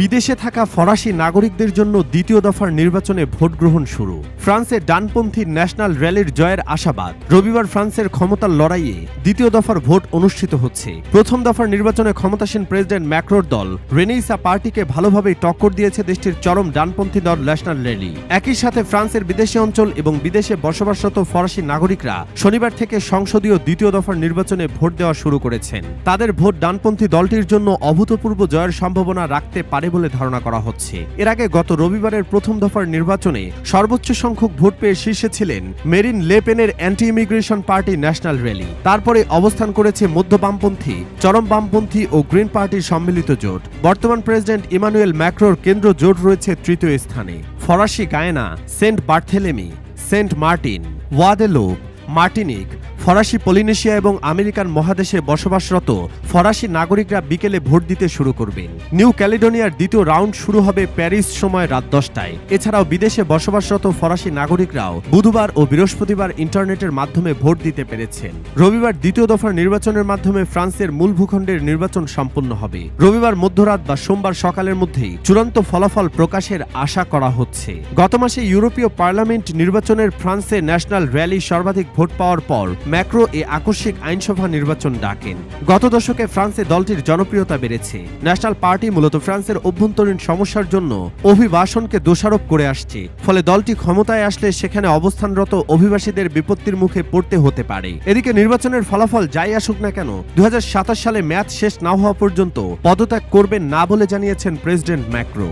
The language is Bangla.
বিদেশে থাকা ফরাসি নাগরিকদের জন্য দ্বিতীয় দফার নির্বাচনে ভোট গ্রহণ শুরু। ফ্রান্সে ডানপন্থী ন্যাশনাল র্যালির জয়ের আশাবাদ। রবিবার ফ্রান্সের ক্ষমতার লড়াইয়ে দ্বিতীয় দফার ভোট অনুষ্ঠিত হচ্ছে। প্রথম দফার নির্বাচনে ক্ষমতাসীন প্রেসিডেন্ট ম্যাক্রোর দল রেনেইসা পার্টিকে ভালোভাবেই টক্কর দিয়েছে দেশটির চরম ডানপন্থী দল ন্যাশনাল র্যালি। একই সাথে ফ্রান্সের বিদেশি অঞ্চল এবং বিদেশে বসবাসরত ফরাসি নাগরিকরা শনিবার থেকে সংসদীয় দ্বিতীয় দফার নির্বাচনে ভোট দেওয়া শুরু করেছেন। তাদের ভোট ডানপন্থী দলটির জন্য অভূতপূর্ব জয়ের সম্ভাবনা রাখতে পারে বলে ধারণা করা হচ্ছে। এর আগে গত রবিবারের প্রথম দফার নির্বাচনে সর্বোচ্চ সংখ্যক ভোট পেয়ে শীর্ষে ছিলেন Marine লেপেনের anti immigration party national rally. তারপরে অবস্থান করেছে মধ্য বামপন্থী, চরম বামপন্থী ও গ্রিন পার্টির সম্মিলিত জোট। বর্তমান প্রেসিডেন্ট ইমানুয়েল ম্যাক্রোর কেন্দ্র জোট রয়েছে তৃতীয় স্থানে। ফরাসি Guiana, Saint Barthelemy, Saint Martin Guadeloupe Martinique ফরাসি, পলিনেশিয়া এবং আমেরিকান মহাদেশে বসবাসরত ফরাসি নাগরিকরা বিকেলে ভোট দিতে শুরু করবেন নিউ ক্যালিডোনিয়ার দ্বিতীয় রাউন্ড শুরু হবে প্যারিস সময় রাত দশটায়। এছাড়াও বিদেশে বসবাসরত ফরাসি নাগরিকরাও বুধবার ও বৃহস্পতিবার ইন্টারনেটের মাধ্যমে ভোট দিতে পেরেছেন। রবিবার দ্বিতীয় দফার নির্বাচনের মাধ্যমে ফ্রান্সের মূল ভূখণ্ডের নির্বাচন সম্পন্ন হবে। রবিবার মধ্যরাত বা সোমবার সকালের মধ্যেই চূড়ান্ত ফলাফল প্রকাশের আশা করা হচ্ছে। গত মাসে ইউরোপীয় পার্লামেন্ট নির্বাচনের ফ্রান্সে ন্যাশনাল র্যালি সর্বাধিক ভোট পাওয়ার পর ম্যাক্রো এ আকস্মিক আইনসভা নির্বাচন ডাকেন। গত দশকে ফ্রান্সে দলটির জনপ্রিয়তা বেড়েছে। ন্যাশনাল পার্টি মূলত ফ্রান্সের অভ্যন্তরীণ সমস্যার জন্য অভিবাসনকে দোষারোপ করে আসছে। ফলে দলটি ক্ষমতায় আসলে সেখানে অবস্থানরত অভিবাসীদের বিপত্তির মুখে পড়তে হতে পারে। এদিকে নির্বাচনের ফলাফল যাই আসুক না কেন দু হাজার সাতাশ সালে ম্যাচ শেষ না হওয়া পর্যন্ত পদত্যাগ করবেন না বলে জানিয়েছেন প্রেসিডেন্ট ম্যাক্রো।